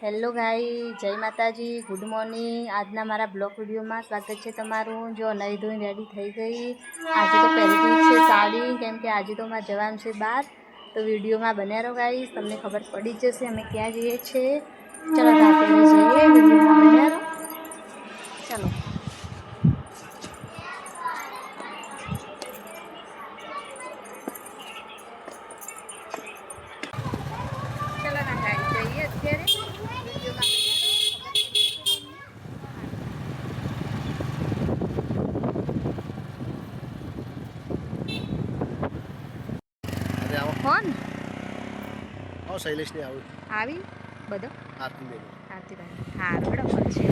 Hello ગાઈ, જય માતાજી, ગુડ મોર્નિંગ. આજના મારા બ્લોગ વિડીયોમાં સ્વાગત છે તમારું. જો નહીં ધોઈને રેડી થઈ ગઈ. આજે તો પહેરી છે સાડી, કેમ કે આજે તો મારે જવાનું છે બહાર તો વિડીયોમાં બન્યા રહો ગાઈસ. તમને ખબર પડી જશે, અમે ક્યાં જઈએ છીએ. ચલો તો આપણે જઈએ, વિડીયોમાં બન્યા રહો. ચલો ના ગાઈ જઈએ અત્યારે વિડીયોમાં બન્યા રહો અરે આવો ફોન આવો શૈલેષને આવું. આવી? બધો? આરતી બેન. આરતીભાઈ હા રોડ ફોન છે.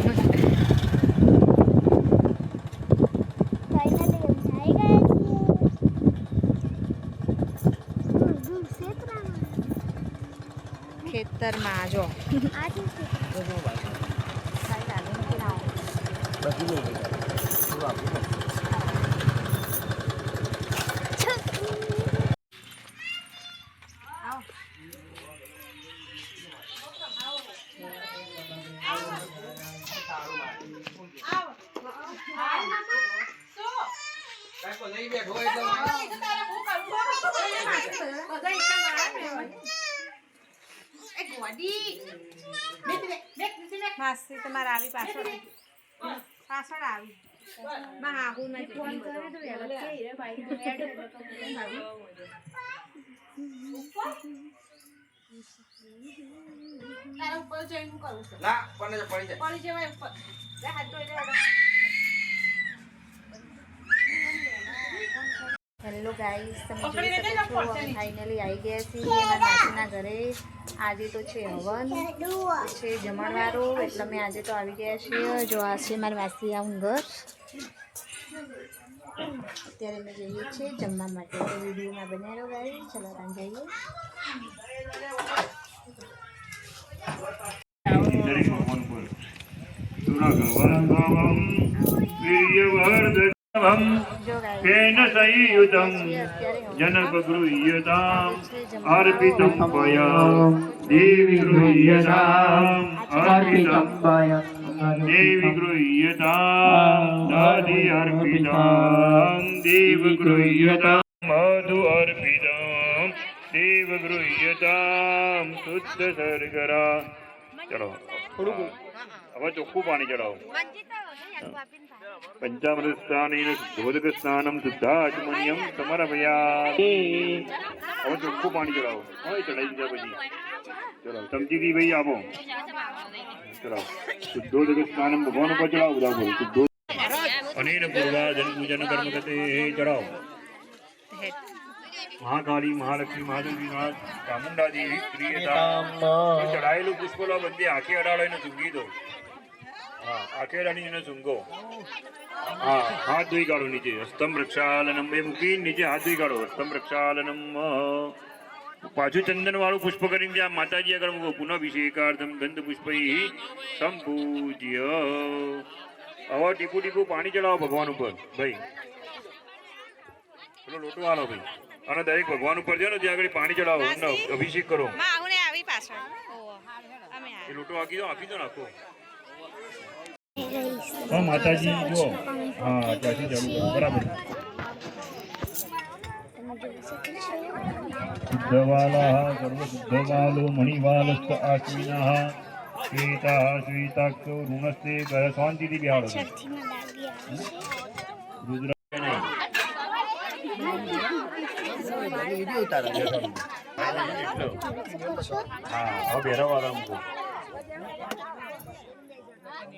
ખેતરમાં. જો. બધું. માસી તમારે આવી પાછળ. પાછળ આવી. માં હાહુ ને ફોન ના કોને તો પડી જાય. પડી જવાય ઉપર. હાથ ધોઈ હેલો ગાઈસ તમે જોઈ શકો છો ફાઇનલી આવી ગયા છીએ મારા માસીના ઘરે. આજે તો છે હવન. છે જમણવારો. એટલે અમે આજે તો આવી ગયા છીએ. જો આ છે મારા માસી આવું ઘર. અત્યારે અમે જઈએ છીએ જમવા માટે. તો વિડીયોમાં બન્યા રહો ગાઈ ચલો રામ જઈએ केन संयुतं અત્યારે હવન जनपगृह्यताम् अर्पितं वय देवि गृह्यताम् अर्पितं देवि गृह्यताम् दधि अर्पितं देव गृह्यतां मधु अर्पितं देव गृह्यतां શુદ્ધ શર્કરા ચલો થોડુંક હવે ચોખ્ખું પાણી ચડાવો પંચામૃત સ્નાનેન શોધક સ્નાનમ શુદ્ધાચમણ્યમ સમરભયા હવે ચોખ્ખું પાણી ચડાવો. હવે ચડાવી દીધા પછી. ચલો સમજીથી ભાઈ આપો. ચલો શુદ્ધોદક સ્નાનમ ભગવાન ઉપર ચડાવો બધા બોલો શુદ્ધો અનેન પૂર્વા જન પૂજન કર્મ કતે ચડાવો. મહાકાળી મહાલક્ષ્મી મહાદેવી ચામુંડા દેવી પ્રિયતા ચડાયેલું પુષ્પ લો બંને આંખે અડાડો એને દો. હા આંખે અડાડી એને સૂંઘો હા હાથ ધોઈ કાઢો નીચે સ્તંભ રક્ષાલનમ એ મૂકી નીચે હાથ ધોઈ કાઢો સ્તંભ રક્ષાલનમ પાછું ચંદન વાળું પુષ્પ કરીને ત્યાં માતાજી આગળ મૂકો પુનઃભિષેકાર્થમ ગંધ પુષ્પ સંપૂજ્ય. હવે ટીપુ ટીપુ પાણી ચડાવો ભગવાન ઉપર ભાઈ. પેલો લોટો આલો ભાઈ. અને દરેક ભગવાન ઉપર છે ને ત્યાં આગળ પાણી ચડાવો એમનો અભિષેક કરો. આવી પાછળ. એ લોટો આપી દો આપી દો નાખો. હા માતાજી જો હા ત્યાંથી ચાલુ કરો બરાબર. શુદ્ધવાલાः સર્વશુદ્ધવાલો મણિવાલસ્ત આશ્વિનાः શ્વેતાः શ્વેતાક્ષો ઋણસ્તે શાંતિથી બેહાડો. રુદ્ર નહીં વીડિયો ઉતારો હા હવે બેરાવાળા મૂકો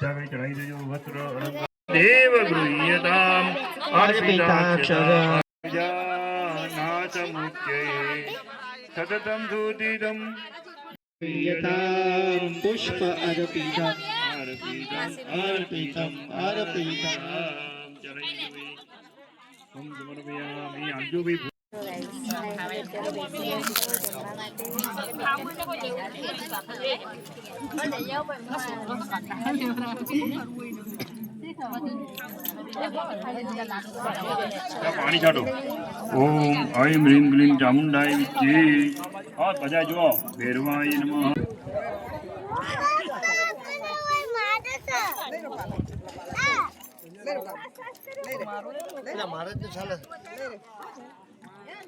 જાગરી ચઢાઈ દેજો વસ્ત્ર દેવ ગૃહ્યતામ અર્પિતાક્ષર નાચ મુખ્યે પુષ્પ અર્પિતમ અર્પિતમ અર્પિતમ. અર્પિતમ પાણી છાંટો. ઓમ ઐમ રીમ ગ્લીમ ચામુંડાય વિદ્યે હા, બધા જો ભેરવાય નમઃ. મારે જ ચાલે.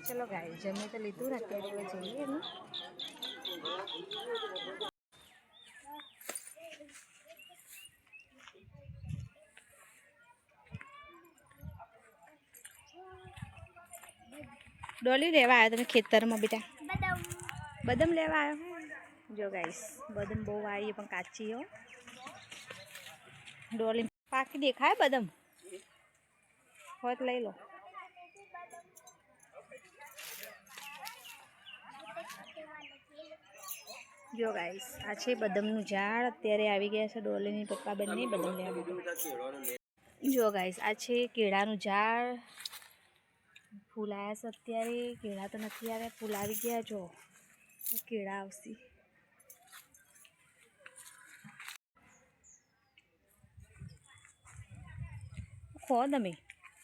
ચલો ગાય જમી તો લીધું ને અત્યારે હવે જઈએ ને ડોલી લેવા આવ્યો તમે ખેતરમાં બેટા બદામ લેવા આવ્યો જો ગાઈસ બદામ બહુ આવી પણ કાચી હો ડોલી પાકી દેખાય બદામ હોત લઈ લો જો ગાઈસ આ છે બદામનું ઝાડ. અત્યારે આવી ગયા છે ડોલીની પપ્પા બંને બદામ લેવા જો ગાઈસ આ છે કેળાનું ઝાડ. ફૂલ આવ્યા છે અત્યારે. કેળા તો નથી આવ્યા ફૂલ આવી ગયા. જો કેળા આવશે. ખો તમે?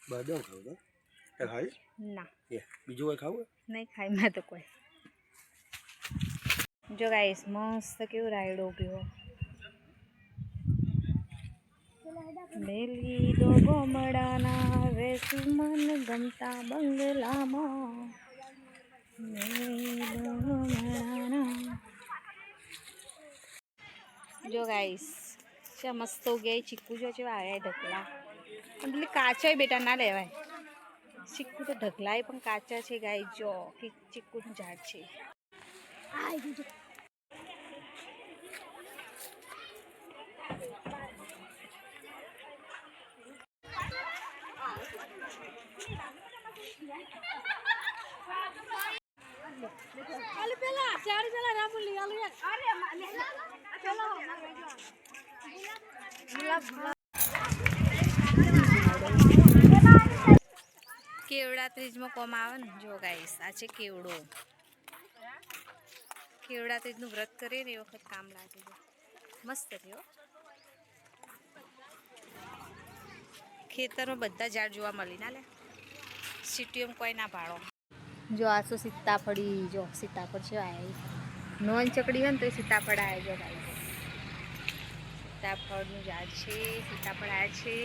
બદામ ખાવું ના. બીજું કોઈ ખાવું? નહીં ખાઈ મેં તો કોઈ. જો ગાઈસ મસ્ત કેવું રાયડો ગયો મેલી દો ગોમડાના વેસી મન ગમતા બંગલામાં. જો ગાઈસ છે મસ્ત ઉગ્યા ચીકુ જો છે આવ્યા ઢકલા પણ પેલી કાચા બેટા ના લેવાય. ચીકુ તો ઢગલાય પણ કાચા છે ગાય જો, કે ચીકુનું ઝાડ છે. કેવડા ત્રીજમાં કોમ આવે ને જો ગાઈસ આ છે કેવડો. કેવડા ત્રીજનું વ્રત કરીએ ને એ વખત કામ લાગે છે. મસ્ત રહ્યો ખેતરમાં બધા ઝાડ જોવા મળી. ના લે. સિટીઓમાં કોઈ ના પાડો જો આ શું સીતાફળી જો સીતાફળ છે આવી નોન ચકડી હોય ને તો સીતાફળ આવે જો ભાઈ. સીતાફળનું ઝાડ છે સીતાફળ આવ્યા છે.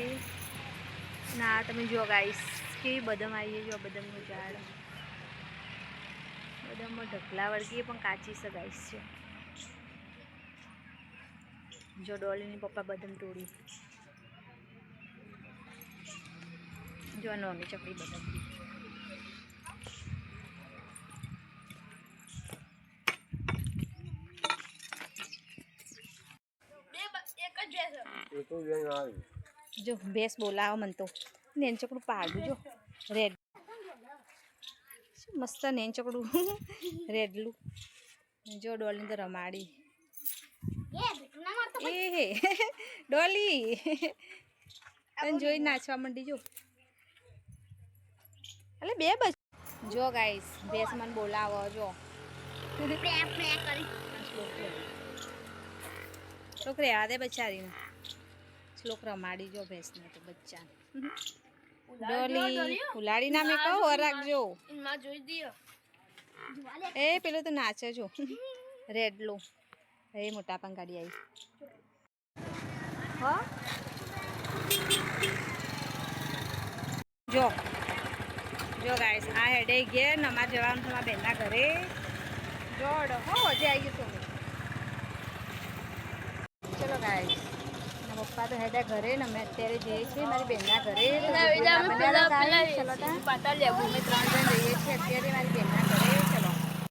ના તમે જો ગાઈશ કેવી બદમ આવી જો બદમનું ઝાડ. બદામમાં ઢગલા વળગીએ પણ કાચી સગાઈશ છે. જો ડોલીની પપ્પા બદામ તોડી. જો નોની ચકડી બદામ જો ભેંસ બોલાવો મને તો. નેન ચકડું પાડું જો. રેડ મસ્ત નેન ચકડું રેડલું. જો ડોલીને તો રમાડી. એ હે ડોલી. તને જોઈ નાચવા માંડી જો. એટલે બે બસ જો ગાઈસ ભેંસ મને બોલાવો જો. શ્લોક રેવા દે બચારીને. શ્લોક રમાડી જો ભેંસને તો બચ્ચા ડોલી ઉલાડી નામે કહો રાખજો એ પેલું તો નાચે જો રેડલો. એ મોટા પણ ગાડી આવી હો? જો. જો ગાઈસ આ હેડે ગયે ને જવાનું તમારા બેનના ઘરે. જોડ. હો હજી આવી ગયું ચલો ગાઈસ મારા પપ્પા તો હેડા ઘરે ને અમે અત્યારે જઈએ છીએ મારી બેનના ઘરે. ચલો તા. અમે ત્રણ જણ જઈએ છીએ. અત્યારે મારી બેનના